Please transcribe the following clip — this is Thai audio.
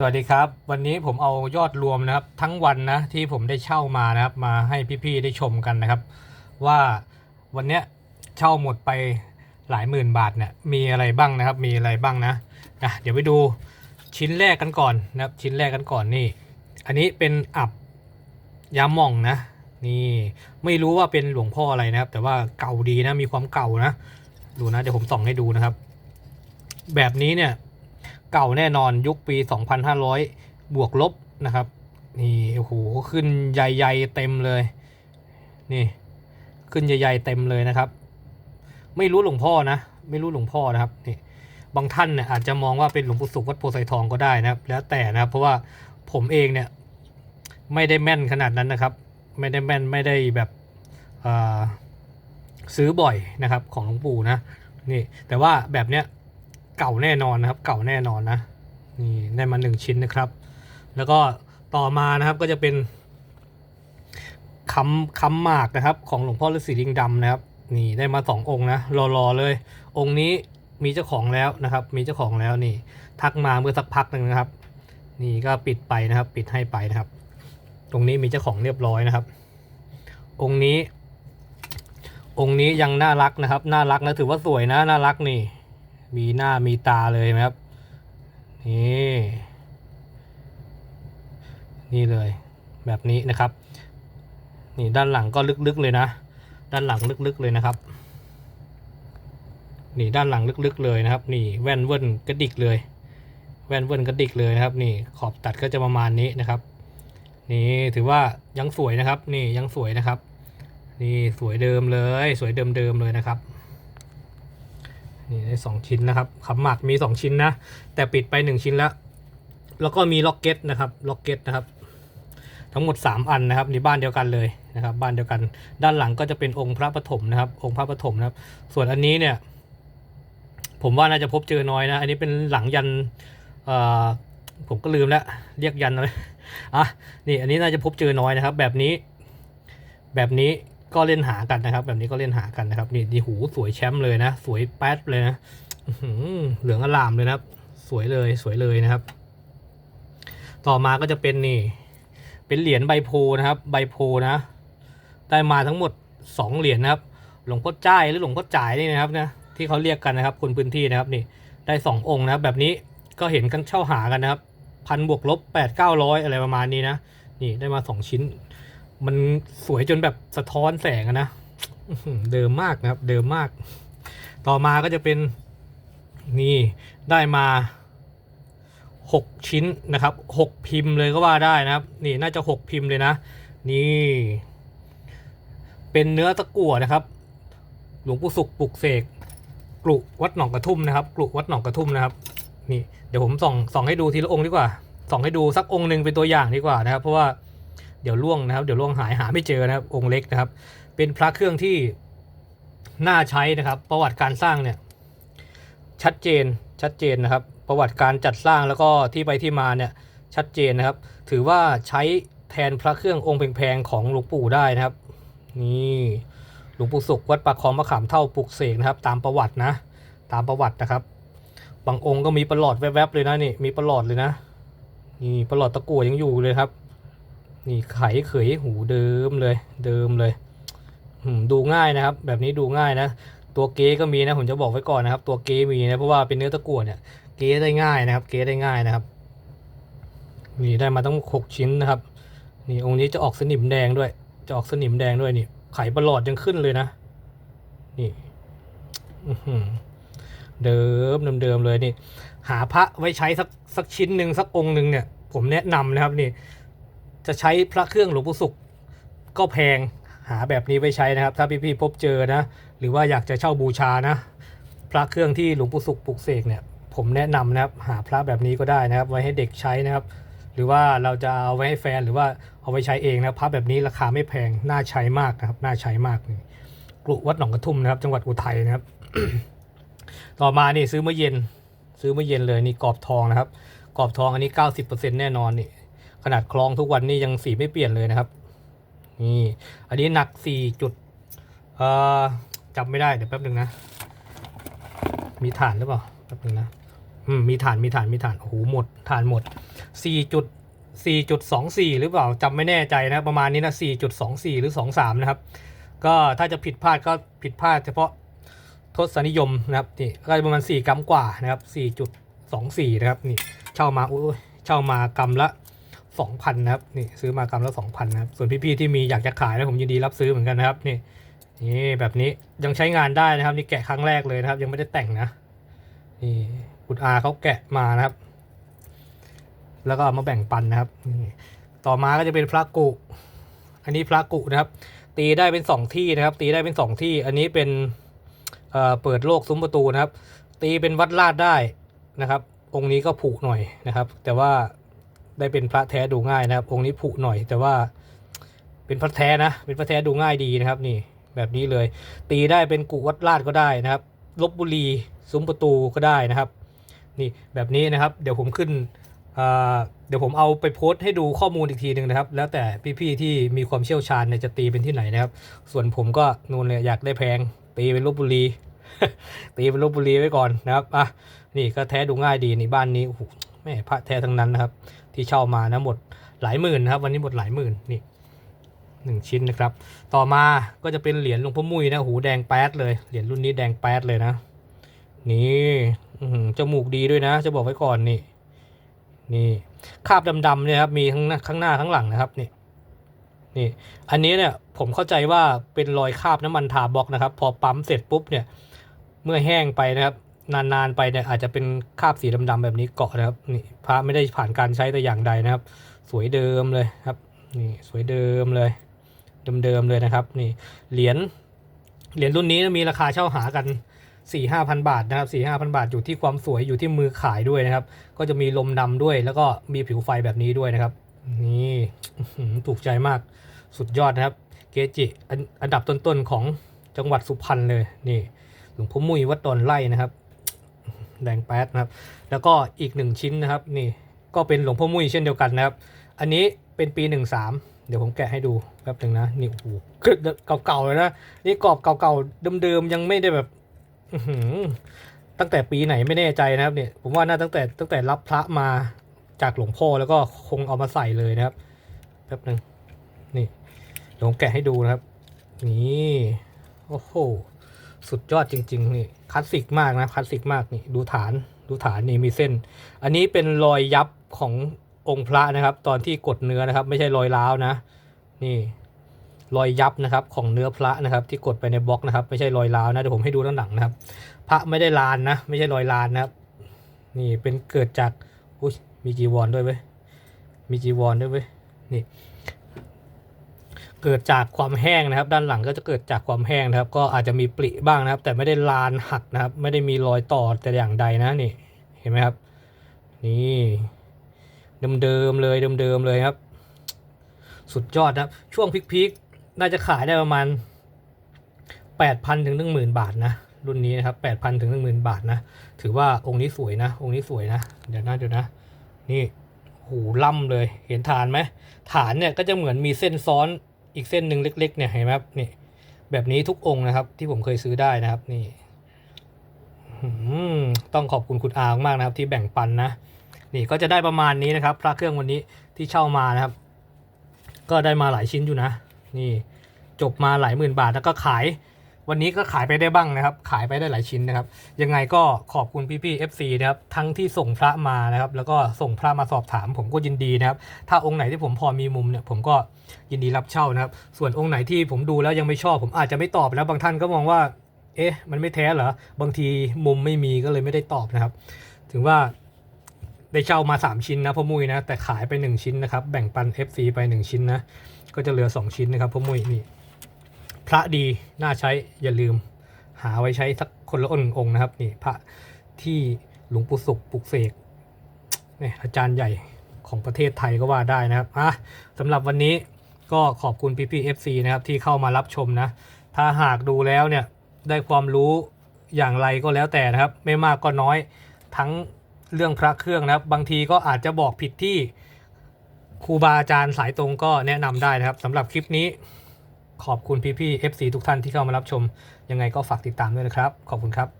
สวัสดีครับ วันนี้ผมเอายอดรวมนะครับ ทั้งวันนะที่ผมได้เช่ามานะครับ มาให้พี่ๆได้ชมกันนะครับ ว่าวันเนี้ยเช่าหมดไปหลายหมื่นบาทเนี่ยมีอะไรบ้างนะครับ มีอะไรบ้างนะนะเดี๋ยวไปดูชิ้นแรกกันก่อนนะครับ ชิ้นแรกกันก่อนนี่ อันนี้เป็นอับยาหม่องนะ นี่ไม่รู้ว่าเป็นหลวงพ่ออะไรนะครับ แต่ว่าเก่าดีนะมีความเก่านะ ดูนะเดี๋ยวผมส่องให้ดูนะครับ แบบนี้เนี่ย เก่าแน่นอนยุคปี 2,500 บวกลบนะครับ นี่โอ้โหขึ้นใหญ่ๆเต็มเลย นี่ ขึ้นใหญ่ๆเต็มเลยนะครับ ไม่รู้หลวงพ่อนะ ไม่รู้หลวงพ่อนะครับนี่บางท่านเนี่ยอาจจะมองว่าเป็นหลวงปู่สุขวัดโพไซทองก็ได้นะครับ แล้วแต่นะครับเพราะว่าผมเองเนี่ยไม่ได้แม่นขนาดนั้นนะครับ ไม่ได้แม่นไม่ได้แบบอ่าซื้อบ่อยนะครับของหลวงปู่นะนี่แต่ว่าแบบเนี้ย เก่าแน่นอนนะครับ เก่าแน่นอนนะนี่ได้มาหนึ่งชิ้นนะครับ แล้วก็ต่อมานะครับก็จะเป็นคำคำหมากนะครับ ของหลวงพ่อฤาษีลิงดำนะครับ นี่ได้มาสององค์นะรอๆเลย องค์นี้มีเจ้าของแล้วนะครับ มีเจ้าของแล้วนี่ ทักมาเมื่อสักพักหนึ่งนะครับ นี่ก็ปิดไปนะครับ ปิดให้ไปนะครับ ตรงนี้มีเจ้าของเรียบร้อยนะครับ องค์นี้ องค์นี้ยังน่ารักนะครับ น่ารักนะถือว่าสวยนะน่ารักนี่ มีหน้ามีตาเลยไหมครับ นี่ นี่เลยแบบนี้นะครับ นี่ด้านหลังก็ลึกๆเลยนะ ด้านหลังลึกๆเลยนะครับ นี่ด้านหลังลึกๆเลยนะครับ นี่แว่นเวิ้นกระดิกเลย แว่นเวิ้นกระดิกเลยนะครับ นี่ขอบตัดก็จะประมาณนี้นะครับ นี่ถือว่ายังสวยนะครับ นี่ยังสวยนะครับ นี่สวยเดิมเลย สวยเดิมๆเลยนะครับ นี่ได้สองชิ้นนะครับขำหมักมีสองชิ้นนะ แต่ปิดไปหนึ่งชิ้นแล้ว แล้วก็มีล็อกเก็ตนะครับล็อกเก็ตนะครับ ทั้งหมด 3 อันนะครับในบ้านเดียวกันเลยนะครับ บ้านเดียวกัน ด้านหลังก็จะเป็นองค์พระปฐมนะครับ องค์พระปฐมนะครับ ส่วนอันนี้เนี่ย ผมว่าน่าจะพบเจอน้อยนะ อันนี้เป็นหลังยันอ่อผมก็ลืมแล้วเรียกยันอะไรอะนี่อันนี้น่าจะพบเจอน้อยนะครับ แบบนี้ แบบนี้ ก็เล่นหากันนะครับ แบบนี้ก็เล่นหากันนะครับนี่ดีหูสวยแชมป์เลยนะ สวยแป๊ดเลยนะหือเหลืองอลามเลยนะครับ สวยเลยสวยเลยนะครับ ต่อมาก็จะเป็นนี่ เป็นเหรียญใบโพนะครับ ใบโพนะ ได้มาทั้งหมดสองเหรียญนะครับ หลวงพ่อจ้ายหรือหลวงพ่อจ่ายนี่นะครับนะที่เขาเรียกกันนะครับ คนพื้นที่นะครับนี่ได้สององค์นะครับ แบบนี้ก็เห็นกันเช่าหากันนะครับพันบวกลบแปดเก้าร้อยอะไรประมาณนี้นะนี่ได้มาสองชิ้น มันสวยจนแบบสะท้อนแสงอะนะ เดิมมากนะครับ เดิมมาก ต่อมาก็จะเป็นนี่ได้มาหกชิ้นนะครับหกพิมพ์เลยก็ว่าได้นะครับ นี่น่าจะหกพิมพ์เลยนะ นี่ เป็นเนื้อตะกั่วนะครับ หลวงปู่สุขปลุกเสกกลุวัดหนองกระทุ่มนะครับกลุวัดหนองกระทุ่มนะครับ นี่เดี๋ยวผมส่องส่องให้ดูทีละองค์ดีกว่าส่องให้ดูสักองค์หนึ่งเป็นตัวอย่างดีกว่านะครับ เพราะว่า ดี๋ยวล่วงนะครับ เดี๋ยวล่วงหายหาไม่เจอนะครับ องค์เล็กนะครับ เป็นพระเครื่องที่น่าใช้นะครับ ประวัติการสร้างเนี่ยชัดเจนชัดเจนนะครับ ประวัติการจัดสร้างแล้วก็ที่ไปที่มาเนี่ยชัดเจนนะครับ ถือว่าใช้แทนพระเครื่ององค์แพงๆของหลวงปู่ได้นะครับ นี่หลวงปู่สุขวัดปากคลองมะขามเท่าปลุกเสกนะครับ ตามประวัตินะ ตามประวัตินะครับ บางองค์ก็มีประหลอดแวบๆเลยนะนี่มีประหลอดเลยนะนี่ประหลอดตะกั่วยังอยู่เลยครับ นี่ไขเขยหูเดิมเลย เดิมเลยดูง่ายนะครับ แบบนี้ดูง่ายนะ ตัวเก๊ก็มีนะผมจะบอกไว้ก่อนนะครับ ตัวเก๊มีนะเพราะว่าเป็นเนื้อตะกั่วเนี่ยเก๊ได้ง่ายนะครับ เก๊ได้ง่ายนะครับ นี่ได้มาต้องหกชิ้นนะครับ นี่องค์นี้จะออกสนิมแดงด้วย จะออกสนิมแดงด้วยนี่ ไขประหลอดยังขึ้นเลยนะ นี่เดิมเดิมเลยนี่ หาพระไว้ใช้สักสักชิ้นหนึ่งสักองค์หนึ่งเนี่ย ผมแนะนำนะครับนี่ จะใช้พระเครื่องหลวงปู่ศุกร์ก็แพงหาแบบนี้ไว้ใช้นะครับ ถ้าพี่ๆพบเจอนะ หรือว่าอยากจะเช่าบูชานะ พระเครื่องที่หลวงปู่ศุกร์ปลุกเสกเนี่ย ผมแนะนำนะครับหาพระแบบนี้ก็ได้นะครับ ไว้ให้เด็กใช้นะครับ หรือว่าเราจะเอาไว้ให้แฟนหรือว่าเอาไว้ใช้เองนะพระแบบนี้ราคาไม่แพงน่าใช้มากนะครับน่าใช้มากนี่กรุวัดหนองกระทุ่มนะครับ จังหวัดอุทัยนะครับ ต่อมานี่ซื้อเมื่อเย็น ซื้อเมื่อเย็นเลยนี่กรอบทองนะครับกรอบทองอันนี้ 90%แน่นอนนี่ ขนาดคลองทุกวันนี้ยังสีไม่เปลี่ยนเลยนะครับนี่อันนี้หนักสี่จุดเอ่อจำไม่ได้เดี๋ยวแป๊บหนึ่งนะ มีฐานหรือเปล่าแป๊บหนึ่งนะมอืมมีฐานมีฐานมีฐานโอ้โหหมดฐานหมดสี่จุดสี่จุดสองสี่หรือเปล่าจำไม่แน่ใจนะประมาณนี้นะสี่จุดสองสี่หรือสองสามนะครับ ก็ถ้าจะผิดพลาดก็ผิดพลาดเฉพาะทศนิยมนะครับนี่ก็ประมาณสี่กรัมกว่านะครับสี่จุดสองสี่นะครับนี่เช่ามาโอ้ยเช่ามากรัมละ สองพันะครับนี่ซื้อมากรัมละสองพันะครับส่วนพี่ๆที่มีอยากจะขายนะผมยินดีรับซื้อเหมือนกันนะครับนี่นี่แบบนี้ยังใช้งานได้นะครับ นี่แกะครั้งแรกเลยนะครับ ยังไม่ได้แต่งนะนี่คุณอาเขาแกะมานะครับ แล้วก็มาแบ่งปันนะครับนี่ต่อมาก็จะเป็นพระกุ อันนี้พระกุนะครับ ตีได้เป็นสองที่นะครับ ตีได้เป็นสองที่ อันนี้เป็นเอ่อเปิดโลกซุ้มประตูนะครับ ตีเป็นวัดลาดได้นะครับ องค์นี้ก็ผุหน่อยนะครับ แต่ว่า ได้เป็นพระแท้ดูง่ายนะครับ องค์นี้ผุหน่อย แต่ว่าเป็นพระแท้นะ เป็นพระแท้ดูง่ายดีนะครับ นี่แบบนี้เลย ตีได้เป็นกุวัดลาดก็ได้นะครับลบบุรีซุ้มประตูก็ได้นะครับ นี่แบบนี้นะครับ เดี๋ยวผมขึ้นเเดี๋ยวผมเอาไปโพสต์ให้ดูข้อมูลอีกทีหนึ่งนะครับ แล้วแต่พี่ๆที่มีความเชี่ยวชาญเนี่ยจะตีเป็นที่ไหนนะครับ ส่วนผมก็นูนเลยอยากได้แพง ตีเป็นลบบุรีตีเป็นลบบุรีไว้ก่อนนะครับอะนี่ก็แท้ดูง่ายดีนี่บ้านนี้โอ้โห ม่พระแท้ทั้งนั้นนะครับ ที่เช่ามานะหมดหลายหมื่นนะครับ วันนี้หมดหลายหมื่นนี่หนึ่งชิ้นนะครับ ต่อมาก็จะเป็นเหรียญหลวงพ่อมุ้ยนะหูแดงแป๊ดเลยเหรียญรุ่นนี้แดงแป๊ดเลยนะ นี่อื้อหือจมูกดีด้วยนะ จะบอกไว้ก่อนนี่ นี่คาบดำๆเนี่ยครับมีทั้งข้างหน้าข้างหลังนะครับนี่นี่อันนี้เนี่ยผมเข้าใจว่าเป็นรอยคาบน้ำมันทาบล็อกนะครับ พอปั๊มเสร็จปุ๊บเนี่ย เมื่อแห้งไปนะครับ นานๆไปเนี่ยอาจจะเป็นคราบสีดำๆแบบนี้เกาะนะครับนี่พระไม่ได้ผ่านการใช้แต่อย่างใดนะครับ สวยเดิมเลยครับนี่สวยเดิมเลย เดิมๆเลยนะครับนี่เหรียญเหรียญรุ่นนี้มีราคาเช่าหากันสี่ห้าพันบาทนะครับสี่ห้าพันบาทอยู่ที่ความสวยอยู่ที่มือขายด้วยนะครับ ก็จะมีลมดำด้วย แล้วก็มีผิวไฟแบบนี้ด้วยนะครับ นี่ถูกใจมากสุดยอดนะครับ เกจิอันอันดับต้นๆของจังหวัดสุพรรณเลยนี่หลวงพ่อมุ้ยวัดดอนไล่นะครับ แดงแป๊ดนะครับ แล้วก็อีกหนึ่งชิ้นนะครับนี่ก็เป็นหลวงพ่อมุ้ยเช่นเดียวกันนะครับ อันนี้เป็นปีหนึ่งสามเดี๋ยวผมแกะให้ดูแป๊บหนึ่งนะนี่โอ้โหเก่าๆเลยนะนี่กรอบเก่าๆเดิมๆยังไม่ได้แบบตั้งแต่ปีไหนไม่แน่ใจนะครับเนี่ยผมว่าน่าตั้งแต่ตั้งแต่รับพระมาจากหลวงพ่อแล้วก็คงเอามาใส่เลยนะครับแป๊บหนึ่งนี่เดี๋ยวผมแกะให้ดูนะครับ นี่ โอ้โห สุดยอดจริง ๆ นี่คลาสสิกมากนะคลาสสิกมากนี่ดูฐานดูฐานนี่มีเส้น อันนี้เป็นรอยยับขององค์พระนะครับ ตอนที่กดเนื้อนะครับ ไม่ใช่รอยร้าวนะ นี่รอยยับนะครับของเนื้อพระนะครับ ที่กดไปในบล็อกนะครับ ไม่ใช่รอยร้าวนะเดี๋ยวผมให้ดูด้านหลังนะครับ พระไม่ได้ลานนะ ไม่ใช่รอยลานนะครับ นี่เป็นเกิดจากอุ้ยมีจีวรด้วยเว้ยมีจีวรด้วยเว้ยนี่ เกิดจากความแห้งนะครับ ด้านหลังก็จะเกิดจากความแห้งนะครับ ก็อาจจะมีปริบ้างนะครับ แต่ไม่ได้ลานหักนะครับ ไม่ได้มีรอยต่อแต่อย่างใดนะนี่เห็นไหมครับ นี่เดิมๆเลยเดิมๆเลยครับ สุดยอดครับ ช่วงพีคๆน่าจะขายได้ประมาณ 8,000ถึง10,000 บาทนะรุ่นนี้นะครับ8,000ถึง10,000 บาทนะถือว่าองค์นี้สวยนะ องค์นี้สวยนะเดี๋ยวนะเดี๋ยวนะ นี่หูล่ำเลยเห็นฐานไหมฐานเนี่ยก็จะเหมือนมีเส้นซ้อน อีกเส้นหนึ่งเล็ก ๆ เนี่ยเห็นไหมครับนี่แบบนี้ทุกองค์นะครับ ที่ผมเคยซื้อได้นะครับนี่ต้องขอบคุณคุณอามากนะครับ ที่แบ่งปันนะนี่ก็จะได้ประมาณนี้นะครับ พระเครื่องวันนี้ที่เช่ามานะครับ ก็ได้มาหลายชิ้นอยู่นะ นี่จบมาหลายหมื่นบาทแล้วก็ขาย วันนี้ก็ขายไปได้บ้างนะครับ ขายไปได้หลายชิ้นนะครับ ยังไงก็ขอบคุณพี่ๆ FC นะครับทั้งที่ส่งพระมานะครับ แล้วก็ส่งพระมาสอบถาม ผมก็ยินดีนะครับ ถ้าองค์ไหนที่ผมพอมีมุมเนี่ยผมก็ยินดีรับเช่านะครับ ส่วนองค์ไหนที่ผมดูแล้วยังไม่ชอบ ผมอาจจะไม่ตอบแล้วบางท่านก็มองว่า เอ๊ะ มันไม่แท้เหรอ บางทีมุมไม่มีก็เลยไม่ได้ตอบนะครับ ถึงว่าได้เช่ามา 3 ชิ้นนะพ่อมุ้ยนะแต่ขายไป 1 ชิ้นนะครับ แบ่งปัน FC ไป 1 ชิ้นนะก็จะเหลือ 2 ชิ้นนะครับพ่อมุ้ยนี่ พระดีน่าใช้อย่าลืม หาไว้ใช้สักคนละองค์นะครับนี่พระที่หลวงปู่ศุกร์ปลุกเสกนี่อาจารย์ใหญ่ของประเทศไทยก็ว่าได้นะครับอะสำหรับวันนี้ก็ขอบคุณพี่ๆ FC นะครับที่เข้ามารับชมนะ ถ้าหากดูแล้วเนี่ยได้ความรู้อย่างไรก็แล้วแต่นะครับ ไม่มากก็น้อยทั้งเรื่องพระเครื่องนะครับ บางทีก็อาจจะบอกผิดที่ครูบาอาจารย์สายตรงก็แนะนำได้นะครับสำหรับคลิปนี้ ขอบคุณพี่ๆ FC ทุกท่านที่เข้ามารับชม ยังไงก็ฝากติดตามด้วยนะครับ ขอบคุณครับ